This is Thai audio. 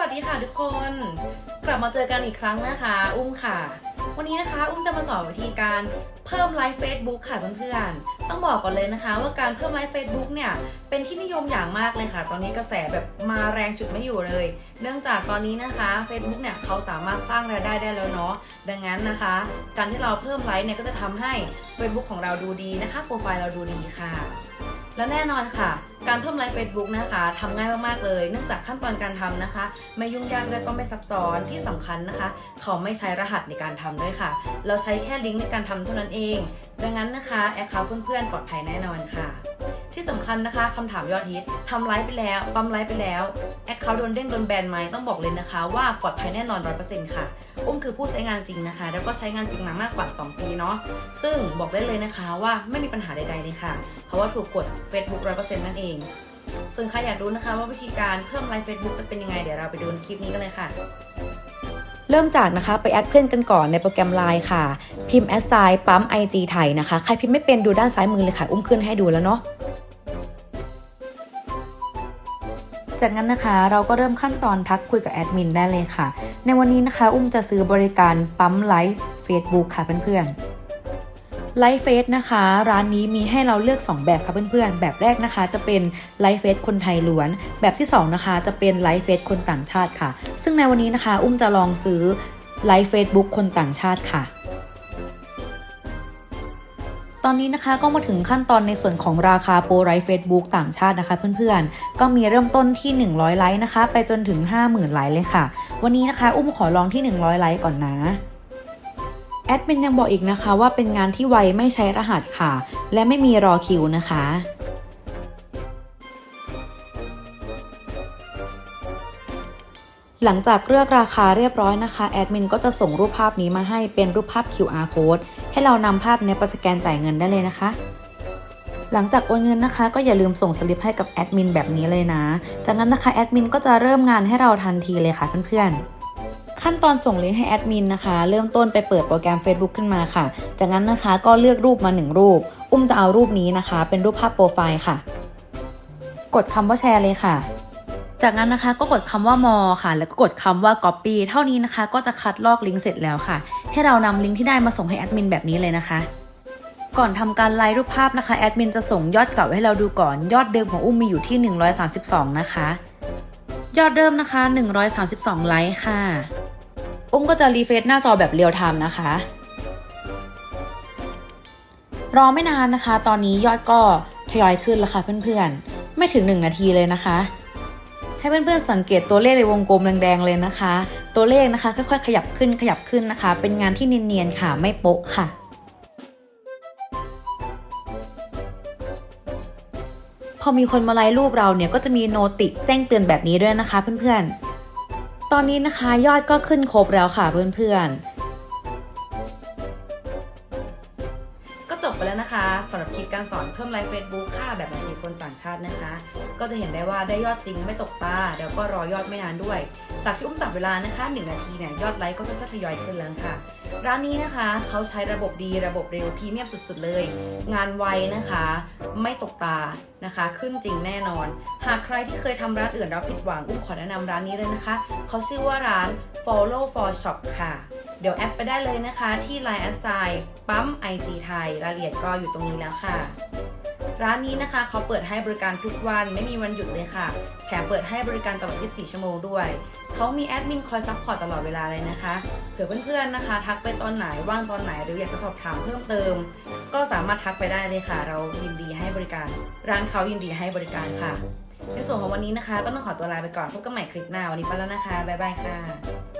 วัสดีค่ะทุกคน กลับมาเจอกันอีกครั้งนะคะ อุ้มค่ะ วันนี้นะคะ อุ้มจะมาสอนวิธีการเพิ่มไลฟ์ Facebook ค่ะเพื่อนๆต้องบอกก่อนเลยนะคะ ว่าการเพิ่มไลฟ์ Facebook เนี่ยเป็นที่นิยมอย่างมากเลยค่ะ ตอนนี้กระแสแบบมาแรงฉุดไม่อยู่เลย เนื่องจากตอนนี้นะคะ Facebook เนี่ยเขาสามารถสร้างรายได้ได้แล้วเนาะดังนั้นนะคะ การที่เราเพิ่มไลฟ์เนี่ยก็จะทำให้ Facebook ของเราดูดีนะคะโปรไฟล์เราดูดีค่ะ และแน่นอนค่ะ การเพิ่มไลฟ์เฟซบุ๊กนะคะทำง่ายมากๆเลย เนื่องจากขั้นตอนการทำนะคะ ไม่ยุ่งยากและก็ไม่ซับซ้อนที่สำคัญนะคะ เขาไม่ใช้รหัสในการทำด้วยค่ะ เราใช้แค่ลิงก์ในการทำเท่านั้นเอง ดังนั้นนะคะแอคเคาท์เพื่อนๆปลอดภัยแน่นอนค่ะ สำคัญนะคะคำถามยอดฮิตทำไลฟ์ไปแล้วปั๊มไลฟ์ไปแล้วแอคเคาท์โดนเด้งโดนแบนไหมต้องบอกเลยนะคะ ว่าปลอดภัยแน่นอนร้อยเปอร์เซ็นต์ค่ะอุ้มคือผู้ใช้งานจริงนะคะ แล้วก็ใช้งานจริงมามากกว่า 2 ปีเนาะซึ่งบอกได้เลยนะคะว่าไม่มีปัญหาใดๆเลยค่ะ เพราะว่าถูกกด Facebook 100%นั่นเองส่วนใครอยากรู้นะคะว่าวิธีการเพิ่มไลฟ์ Facebook จะเป็นยังไง เดี๋ยวเราไปดูในคลิปนี้กันเลยค่ะ เริ่มจากนะคะไปแอดเพื่อนกันก่อนในโปรแกรม Line ค่ะ พิมพ์แอดไซน์ปั๊ม IG ไทยนะคะ ใครพิมพ์ไม่เป็นดูด้านซ้ายมือเลยค่ะ อุ้มขึ้นให้ดูแล้วเนาะ จากนั้นนะคะเราก็เริ่มขั้นตอนทักคุยกับแอดมินได้เลยค่ะ ในวันนี้นะคะ อุ้มจะซื้อบริการปั๊มไลฟ์ Facebook ค่ะเพื่อนๆไลฟ์เฟสนะคะ ร้านนี้มีให้เราเลือก 2 แบบค่ะเพื่อนๆ แบบแรกนะคะจะเป็นไลฟ์เฟสคนไทยล้วน แบบที่ 2 นะคะ จะเป็นไลฟ์เฟสคนต่างชาติค่ะ ซึ่งในวันนี้นะคะ อุ้มจะลองซื้อไลฟ์เฟซบุ๊กคนต่างชาติค่ะ ตอนนี้นะคะก็มาถึงขั้นตอนในส่วนของราคาโปรไลฟ์เฟซบุ๊กต่างชาตินะคะเพื่อนๆ ก็มีเริ่มต้นที่ 100 ไลค์นะคะ ไปจนถึง 50,000 ไลค์เลยค่ะ วันนี้นะคะ อุ้มขอลองที่ 100 ไลค์ก่อนนะแอดมินยังบอกอีกนะคะว่าเป็นงานที่ไวไม่ใช้รหัสค่ะ และไม่มีรอคิวนะคะ หลังจากเลือกราคาเรียบร้อยนะคะแอดมินก็จะส่งรูปภาพนี้มาให้เป็นรูปภาพ QR code ให้เรานำภาพนี้ไปสแกนจ่ายเงินได้เลยนะคะ หลังจากโอนเงินนะคะ ก็อย่าลืมส่งสลิปให้กับแอดมินแบบนี้เลยนะ จากนั้นนะคะแอดมินก็จะเริ่มงานให้เราทันทีเลยค่ะเพื่อนๆ ขั้นตอนส่งลิงก์ให้แอดมินนะคะ เริ่มต้นไปเปิดโปรแกรม Facebook ขึ้นมาค่ะ จากนั้นนะคะก็เลือกรูปมาหนึ่งรูป อุ้มจะเอารูปนี้นะคะ เป็นรูปภาพโปรไฟล์ค่ะ กดคำว่าแชร์เลยค่ะ จากนั้นนะคะก็กดคำว่า more ค่ะ แล้วก็กดคำว่า copy เท่านี้นะคะ ก็จะคัดลอกลิงก์เสร็จแล้วค่ะ ให้เรานำลิงก์ที่ได้มาส่งให้แอดมินแบบนี้เลยนะคะ ก่อนทำการไลน์รูปภาพนะคะแอดมินจะส่งยอดเก่าให้เราดูก่อน ยอดเดิมของอุ้มมีอยู่ที่ 132 นะคะ ยอดเดิมนะคะ 132 ไลค์ค่ะ อุ้มก็จะรีเฟรชหน้าจอแบบเรียลไทม์นะคะ รอไม่นานนะคะ ตอนนี้ยอดก็ทยอยขึ้นแล้วค่ะเพื่อนๆ ไม่ถึง 1 นาทีเลยนะคะ ให้เพื่อนๆสังเกตตัวเลขในวงกลมแดงๆเลยนะคะ ตัวเลขนะคะค่อยๆขยับขึ้นขยับขึ้นนะคะ เป็นงานที่เนียนๆค่ะไม่โป๊ะค่ะพอมีคนมาไลค์รูปเราเนี่ยก็จะมีโนติแจ้งเตือนแบบนี้ด้วยนะคะเพื่อนๆ ตอนนี้นะคะยอดก็ขึ้นครบแล้วค่ะเพื่อนๆ บไปแล้วนะคะสำหรับคลิปการสอนเพิ่มไลฟ์ Facebook ค่าแบบบัญชีคนต่างชาตินะคะ ก็จะเห็นได้ว่าได้ยอดจริงไม่ตกตา แล้วก็รอยอดไม่นานด้วย จากที่อุ้มจับเวลานะคะ 1 นาทีเนี่ยยอดไลค์ก็ค่อยๆทยอยขึ้นแล้วค่ะ ร้านนี้นะคะเขาใช้ระบบดีระบบเร็วพรีเมียมสุดๆเลย งานไวนะคะ ไม่ตกตานะคะ ขึ้นจริงแน่นอน หากใครที่เคยทำร้านอื่นแล้วผิดหวังอุ้มขอแนะนำร้านนี้เลยนะคะเขาชื่อว่าร้าน follow for shop ค่ะ เดี๋ยวแอดไปได้เลยนะคะที่ Line แอดไซปั๊ม IG ไทยรายละเอียดก็อยู่ตรงนี้แล้วค่ะ ร้านนี้นะคะเขาเปิดให้บริการทุกวันไม่มีวันหยุดเลยค่ะ แถมเปิดให้บริการตลอด 24 ชั่วโมงด้วย เขามีแอดมินคอยซัพพอร์ตตลอดเวลาเลยนะคะ เผื่อเพื่อนๆนะคะ ทักไปตอนไหนว่างตอนไหนหรืออยากจะสอบถามเพิ่มเติม ก็สามารถทักไปได้เลยค่ะ เรายินดีให้บริการ ร้านเขายินดีให้บริการค่ะในส่วนของวันนี้นะคะ ก็ต้องขอตัวลาไปก่อนพบกันใหม่คลิปหน้าวันนี้ไปแล้วนะคะบ๊ายบายค่ะ